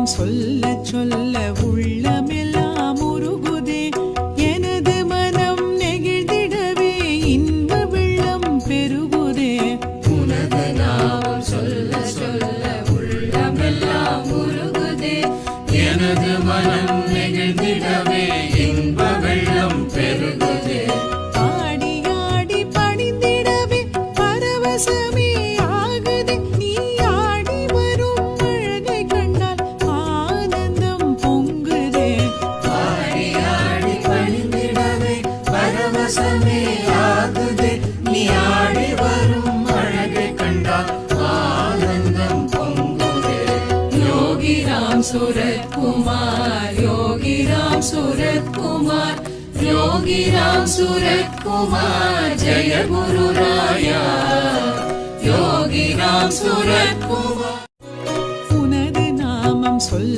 நாமம் சொல்ல சொல்ல உள்ளமெல்லாம் உருகுதே. எனது மனம் நெகிழ்ந்திடவே இன்ப வெள்ளம் பெருகுதே. உனது நாமம் சொல்ல சொல்ல உள்ளமெல்லாம் உருகுதே. எனது மனம் நெகிழ்ந்திடவே பரவசமே ஆகுதே. நீ ஆடி வரும் அழகை கண்டால் ஆனந்தம் பொங்குதே. யோகி ராம் சூரத் குமார் யோகி ராம் ஜெய குரு ராயா. யோகி ராம் உனது நாமம் சொல்